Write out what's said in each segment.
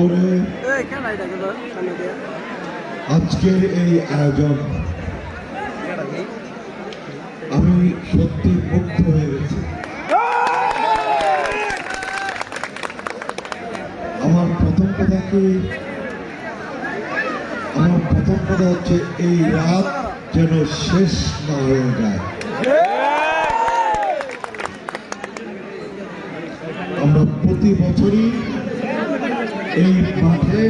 করে। আজকের এই আয়োজন আমি সত্যি মুগ্ধ হয়ে গেছি। আমার প্রথম কথা কি? আমার প্রথম কথা হচ্ছে এই রাত যেন শেষ না হয়ে যায়। আমরা প্রতি বছরই এই মাঠে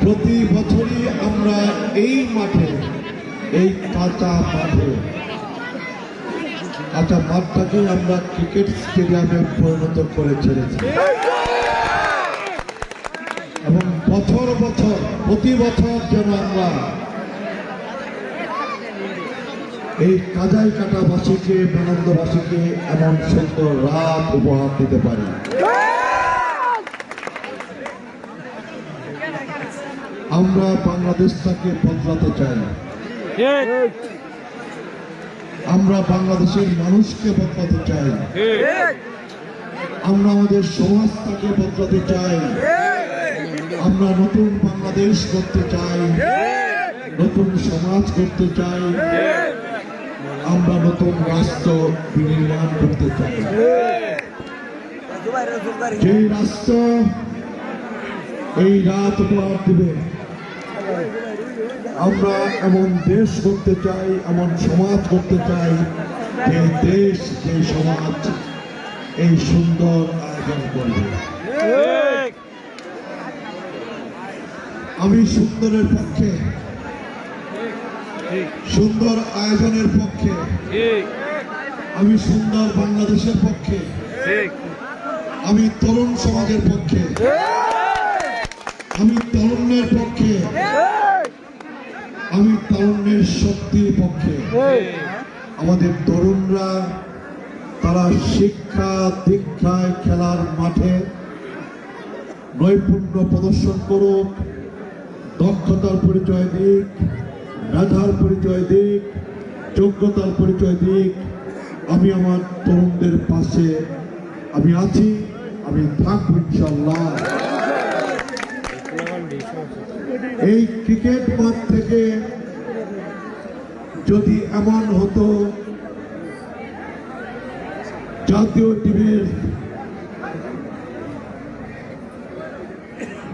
প্রতি বছরই আমরা এই মাঠে, এই কাঁচা মাঠে, কাঁচা মাঠটাকে আমরা ক্রিকেট স্টেডিয়ামে পরিণত করে ছেড়েছি এবং বছর বছর, প্রতি বছর যেন আমরা এই কাজাই কাটাবাসীকে আনন্দবাসীকে এমন সুন্দর রাত উপহার দিতে পারি। আমরা বাংলাদেশটাকে বদলাতে চাই। আমরা বাংলাদেশের মানুষকে বদলাতে চাই। আমরা আমাদের সমাজটাকে বদলাতে চাই। আমরা নতুন বাংলাদেশ করতে চাই। নতুন সমাজ করতে চাই। আমরা নতুন রাষ্ট্র বিনির্মাণ করতে চাই। যে রাষ্ট্র এই রাত উপহার দিবে আমরা এমন দেশ করতে চাই, এমন সমাজ করতে চাই যে দেশ, যে সমাজ এই সুন্দর আয়োজন করবে। আমি সুন্দরের পক্ষে, সুন্দর আয়োজনের পক্ষে, আমি সুন্দর বাংলাদেশের পক্ষে, আমি তরুণ সমাজের পক্ষে, আমি তরুণের পক্ষে আমি তরুণের শক্তির পক্ষে। আমাদের তরুণরা তারা শিক্ষা দীক্ষায় খেলার মাঠে নৈপুণ্য প্রদর্শন করুক দক্ষতার পরিচয় দিক মেধার পরিচয় দিক যোগ্যতার পরিচয় দিক। আমি আমার তরুণদের পাশে আমি আছি আমি থাকব ইনশাল্লাহ এই ক্রিকেট মাঠ থেকে যদি এমন হতো, জাতীয় টিমের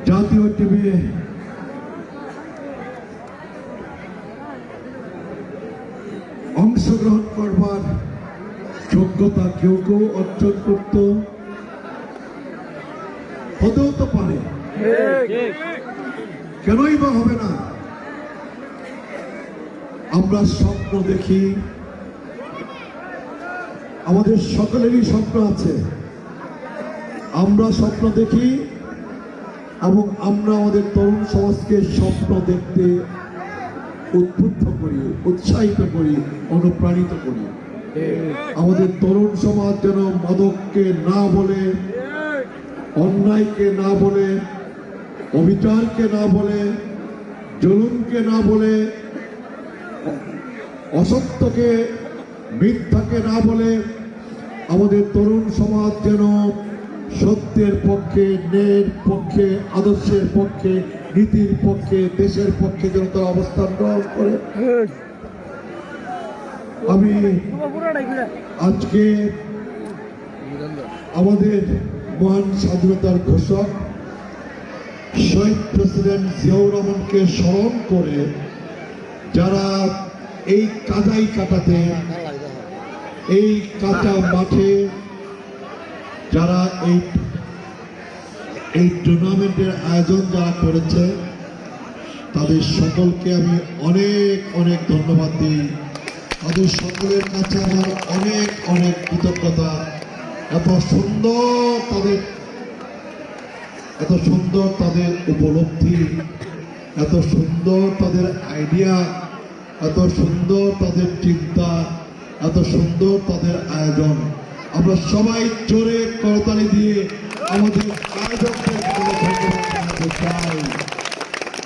জাতীয় টিমে অংশগ্রহণ করবার যোগ্যতা কেউ কেউ অর্জন করত। হতেও তো পারে। কেনই বা হবে না? আমরা স্বপ্ন দেখি। আমাদের সকলেরই স্বপ্ন আছে। আমরা স্বপ্ন দেখি এবং আমরা আমাদের তরুণ সমাজকে স্বপ্ন দেখতে উদ্বুদ্ধ করি, উৎসাহিত করি, অনুপ্রাণিত করি। আমাদের তরুণ সমাজ যেন মাদককে না বলে, অন্যায়কে না বলে অবিচারকে না বলে, জুলুমকে না বলে, অসত্যকে, মিথ্যাকে না বলে আমাদের তরুণ সমাজ যেন সত্যের পক্ষে, ন্যায়ের পক্ষে, আদর্শের পক্ষে, নীতির পক্ষে, দেশের পক্ষে যেন তারা অবস্থান গ্রহণ করে। আমি আজকে আমাদের মহান স্বাধীনতার ঘোষক শহীদ প্রেসিডেন্ট জিয়াউর রহমানকে স্মরণ করে যারা এই কাদাই কাটাতে, এই কাঁচা মাঠে যারা এই এই টুর্নামেন্টের আয়োজন যারা করেছে, তাদের সকলকে আমি অনেক অনেক ধন্যবাদ দিই। তাদের সকলের কাছে আমার অনেক অনেক কৃতজ্ঞতা। এত সুন্দর তাদের এত সুন্দর তাদের উপলব্ধি, এত সুন্দর তাদের আইডিয়া এত সুন্দর তাদের চিন্তা, এত সুন্দর তাদের আয়োজন। আমরা সবাই জোরে করতালি দিয়ে আমাদের আয়োজকদের চাই।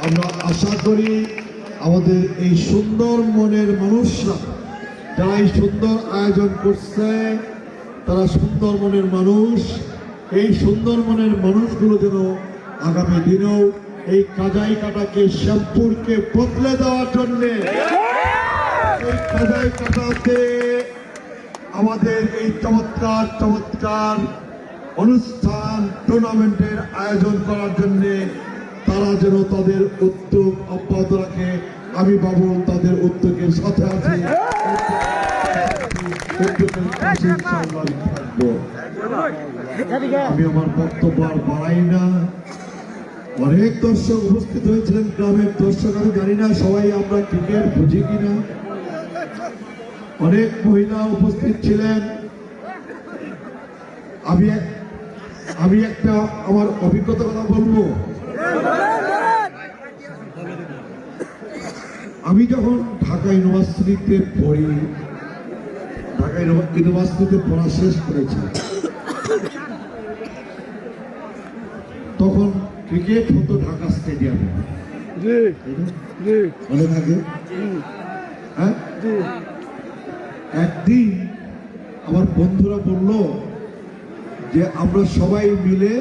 আমরা আশা করি আমাদের এই সুন্দর মনের মানুষরা যারা এই সুন্দর আয়োজন করছে, তারা সুন্দর মনের মানুষ। এই সুন্দরবনের মানুষগুলো যেন আগামী দিনেও এই কাজাই কাটাকে শ্যামপুরকে বদলে দেওয়ার জন্যে, এই কাজাই কাটাতে আমাদের এই চমৎকার চমৎকার অনুষ্ঠান, টুর্নামেন্টের আয়োজন করার জন্য তারা যেন তাদের উদ্যোগ অব্যাহত রাখে। আমি বাবু তাদের উদ্যোগের সাথে আছি। আমি আমার বক্তব্য আর বাড়াই না অনেক দর্শক উপস্থিত হয়েছিলেন গ্রামের দর্শক, আমি জানি না সবাই আমরা ক্রিকেট বুঝি কিনা। অনেক মহিলা উপস্থিত ছিলেন। আমি আমি একটা আমার অভিজ্ঞতার কথা বলব। আমি যখন ঢাকা ইউনিভার্সিটিতে পড়ি ঢাকা ইউনিভার্সিটিতে পড়া শেষ করেছি। তখন ক্রিকেট হতো ঢাকা স্টেডিয়ামে। মনে থাকে? হ্যাঁ? একদিন আমার বন্ধুরা বলল যে আমরা সবাই মিলে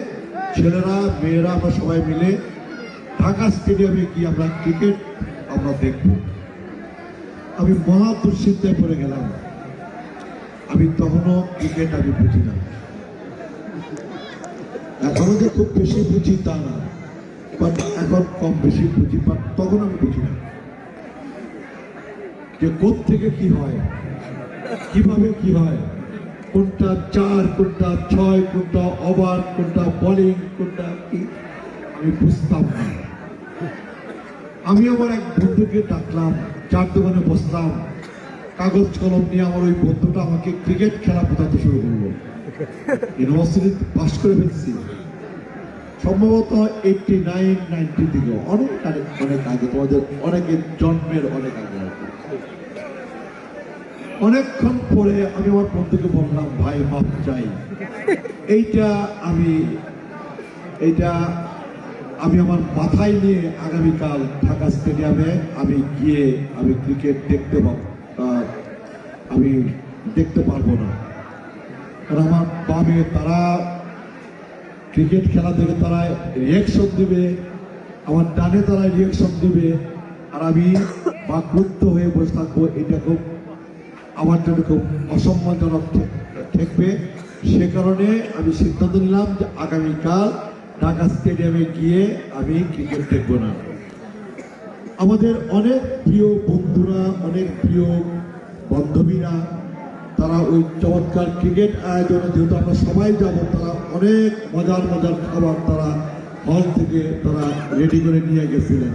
ছেলেরা মেয়েরা আমরা সবাই মিলে ঢাকা স্টেডিয়ামে গিয়ে আমরা ক্রিকেট আমরা দেখব। আমি মহা দুশ্চিন্তায় পড়ে গেলাম। আমি তখনও ক্রিকেট আমি বুঝি না। এখনও যে খুব বেশি বুঝি তা না বাট এখন কম বেশি বুঝি বাট তখন আমি বুঝি না। যে থেকে কি হয়, কীভাবে কি হয়, কোনটা চার, কোনটা ছয়, কোনটা ওভার, কোনটা বোলিং কোনটা কি, আমি বুঝতাম না। আমি আমার এক বন্ধুকে ডাকলাম, চার দোকানে বসলাম কাগজ কলম নিয়ে আমার ওই বন্ধুটা আমাকে ক্রিকেট খেলা বোঝাতে শুরু করল। ইউনিভার্সিটি পাস করে ফেলছি। সম্ভবত এইটটি নাইন নাইনটি থেকে। অনেক অনেক আগে, তোমাদের অনেকের জন্মের অনেক আগে অনেকক্ষণ পরে আমি আমার বন্ধুকে বললাম, ভাই, মাপ চাই। এইটা আমি এইটা আমি আমার মাথায় নিয়ে আগামীকাল ঢাকা স্টেডিয়ামে আমি গিয়ে আমি ক্রিকেট দেখতে পাব। আমি দেখতে পারব না। কারণ আমার বামে তারা ক্রিকেট খেলা দেখে তারা রিয়েকশন দেবে, আমার ডানে তারা রিয়েকশন দেবে, আর আমি বাকরুদ্ধ হয়ে বসে থাকব। এটা খুব, আমার জন্য খুব অসম্মানজনক ঠেকবে সে কারণে আমি সিদ্ধান্ত নিলাম যে আগামীকাল ঢাকা স্টেডিয়ামে গিয়ে আমি ক্রিকেট দেখব না। আমাদের অনেক প্রিয় বন্ধুরা, অনেক প্রিয় বান্ধবীরা, তারা ওই চমৎকার ক্রিকেট আয়োজনে, যেহেতু আমরা সবাই যাব, তারা অনেক মজার মজার খাবার তারা হল থেকে তারা রেডি করে নিয়ে গেছিলেন।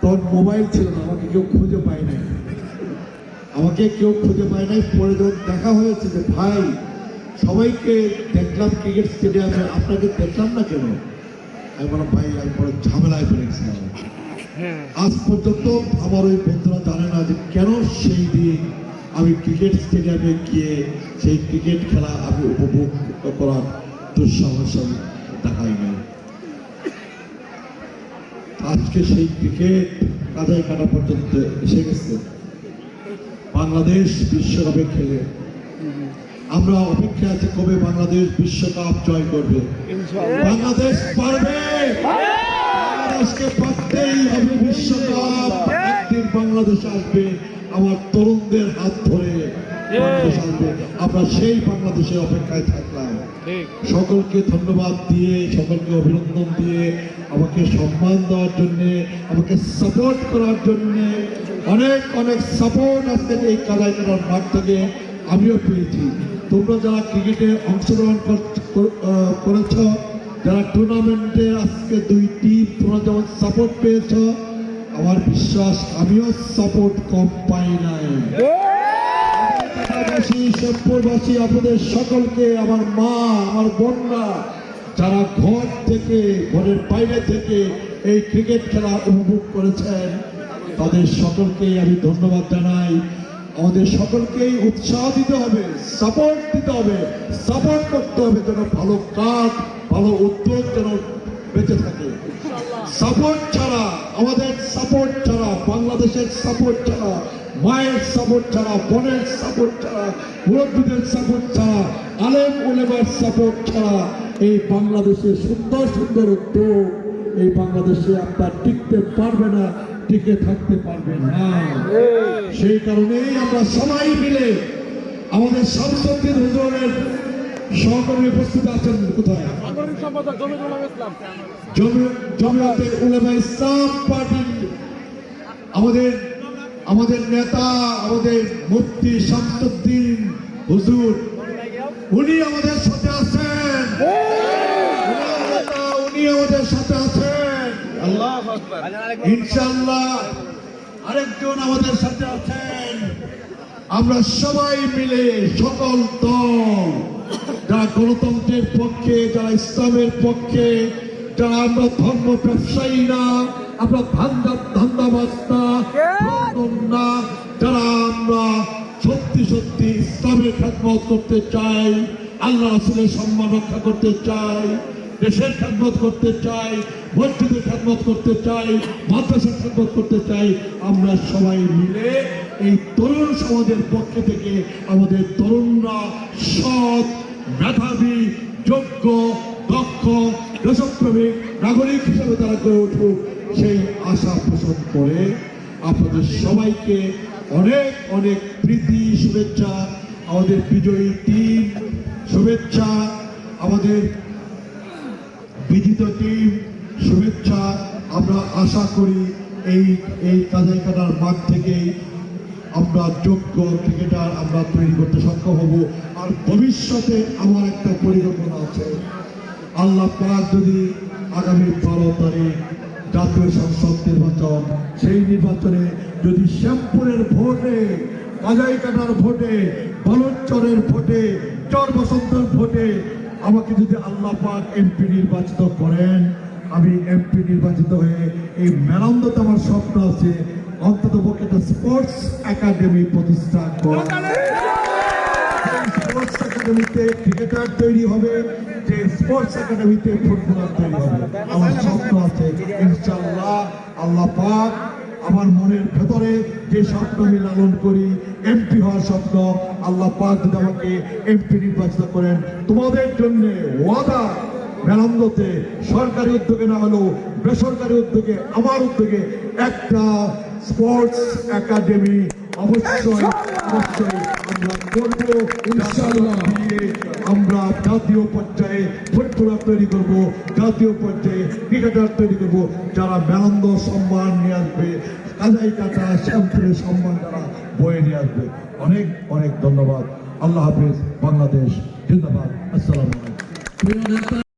তখন মোবাইল ছিল না, আমাকে কেউ খুঁজে পায় নাই। আমাকে কেউ খুঁজে পায় নাই, পরে যখন দেখা হয়েছে যে, ভাই, সবাইকে দেখলাম ক্রিকেট স্টেডিয়ামে আপনাকে দেখলাম না কেন? আমি বললাম, ভাই, আমি বড় ঝামেলায় পড়ে গেছিলাম আজ পর্যন্ত আমার ওই বন্ধুরা জানে না যে কেন সেই দিন আমি ক্রিকেট স্টেডিয়ামে গিয়ে সেই ক্রিকেট খেলা আমি উপভোগ করার দুঃসাহস আমি দেখাই নাই। আজকে সেই ক্রিকেট কাজাই কাটা পর্যন্ত এসে গেছে। বাংলাদেশ বিশ্বকাপে খেলে। আমরা অপেক্ষা আছে কবে বাংলাদেশ বিশ্বকাপ জয় করবে। বাংলাদেশ পারবে! পারতেই হবে বিশ্বকাপ একদিন বাংলাদেশ আসবে আমার তরুণদের হাত ধরে বাংলাদেশ আসবে। আমরা সেই বাংলাদেশের অপেক্ষায় থাকলাম। সকলকে ধন্যবাদ দিয়ে সকলকে অভিনন্দন দিয়ে আমাকে সম্মান দেওয়ার জন্য আমাকে সাপোর্ট করার জন্য অনেক অনেক সাপোর্ট আজকে এই কাদাই করার মাঠ থেকে আমিও পেয়েছি। তোমরা যারা ক্রিকেটে অংশগ্রহণ কর- কর- করেছ যারা টুর্নামেন্টে আজকে দুই টিম তোমরা যেমন সাপোর্ট পেয়েছ, আমার বিশ্বাস, আমিও সাপোর্ট কম পাই নাই। ঢাকাবাসী আপনাদের সকলকে, আমার মা, আমার বোনরা যারা ঘর থেকে, ঘরের বাইরে থেকে এই ক্রিকেট খেলা উপভোগ করেছেন, তাদের সকলকেই আমি ধন্যবাদ জানাই। আমাদের সকলকেই উৎসাহ দিতে হবে সাপোর্ট দিতে হবে সাপোর্ট করতে হবে যেন ভালো কাজ ভালো উদ্যোগ যেন বেঁচে থাকে। সাপোর্ট ছাড়া আমাদের সাপোর্ট ছাড়া বাংলাদেশের সাপোর্ট ছাড়া মায়ের সাপোর্ট ছাড়া বোনের সাপোর্ট ছাড়া মুরব্বীদের সাপোর্ট ছাড়া আলেম উলেমার সাপোর্ট ছাড়া এই বাংলাদেশে সুন্দর সুন্দর উদ্যোগ এই বাংলাদেশে আপনার টিকতে পারবে না টিকে থাকতে পারবে না। সেই কারণেই আমরা সবাই মিলে আমাদের সংসদের হুজুরের সহকর্মী উপস্থিত আছেন কোথায়? জমি- উলেমা ইসলাম পার্টির আমাদের আমাদের নেতা আমাদের মুফতি শামসুদ্দিন হুজুর উনি আমাদের সাথে আছেন। উনি আমাদের সাথে আছেন। ইনশাল্লাহ আরেকজন আমাদের সাথে আছেন। আমরা সবাই মিলে সকল দল যারা গণতন্ত্রের পক্ষে, যারা ইসলামের পক্ষে, যারা আমরা ধর্ম ব্যবসায়ী না, আমরা ধান্দা ধান্দাবাজ না, যারা আমরা সত্যি সত্যি ইসলামের খেদমত করতে চাই, আল্লাহ রাসুলের সম্মান রক্ষা করতে চাই দেশের খেদমত করতে চাই, মসজিদের খেদমত করতে চাই, মাদ্রাসার খেদমত করতে চাই, আমরা সবাই মিলে এই তরুণ সমাজের পক্ষ থেকে আমাদের তরুণরা সৎ, মেধাবী, যোগ্য, দক্ষ, দেশপ্রেমিক নাগরিক হিসেবে তারা গড়ে উঠুক, সেই আশা পোষণ করে আপনাদের সবাইকে অনেক অনেক প্রীতি, শুভেচ্ছা, আমাদের বিজয়ী টিম, শুভেচ্ছা, আমাদের বিজিত টিম, শুভেচ্ছা। আমরা আশা করি এই এই কাজাই কাটার মাঠ থেকেই আমরা যোগ্য ক্রিকেটার আমরা তৈরি করতে সক্ষম হব। আর ভবিষ্যতে আমার একটা পরিকল্পনা আছে। আল্লাহ পাক যদি আগামী বারো তারিখ জাতীয় সংসদ নির্বাচন, সেই নির্বাচনে যদি শ্যামপুরের ভোটে কাজাই কাটার ভোটে বালুচরের ভোটে, চর বসন্তের ভোটে আমাকে যদি আল্লাহ পাক এমপি নির্বাচিত করেন, আমি এমপি নির্বাচিত হয়ে এই মেরান্দতে আমার স্বপ্ন আছে, অন্তত পক্ষে একটা স্পোর্টস একাডেমি প্রতিষ্ঠা করা। স্পোর্টস একাডেমিতে ক্রিকেটার তৈরি হবে, যে স্পোর্টস একাডেমিতে ফুটবলার তৈরি হবে। আমার স্বপ্ন আছে, ইনশাআল্লাহ আল্লাহ পাক আমার মনের ভেতরে যে স্বপ্ন আমি লালন করি এমপি হওয়ার স্বপ্ন আল্লাহ পাক যদি আমাকে এমপি নির্বাচিত করেন তোমাদের জন্য ওয়াদা। মেলান্দতে সরকারি উদ্যোগে না হলেও বেসরকারি উদ্যোগে আমার উদ্যোগে একটা স্পোর্টস একাডেমি অবশ্যই অবশ্যই আমরা করব। ইনশাআল্লাহ। দিয়ে আমরা জাতীয় পর্যায়ে ফুটবলার তৈরি করব, জাতীয় পর্যায়ে ক্রিকেটার তৈরি করব, যারা মেলান্দ সম্মান নিয়ে আসবে, কাজাই কাটা, শ্যামপুরের সম্মান যারা বয়ে নিয়ে আসবে। অনেক অনেক ধন্যবাদ। আল্লাহ হাফিজ, বাংলাদেশ, জিন্দাবাদ। আসসালাম আলাইকুম।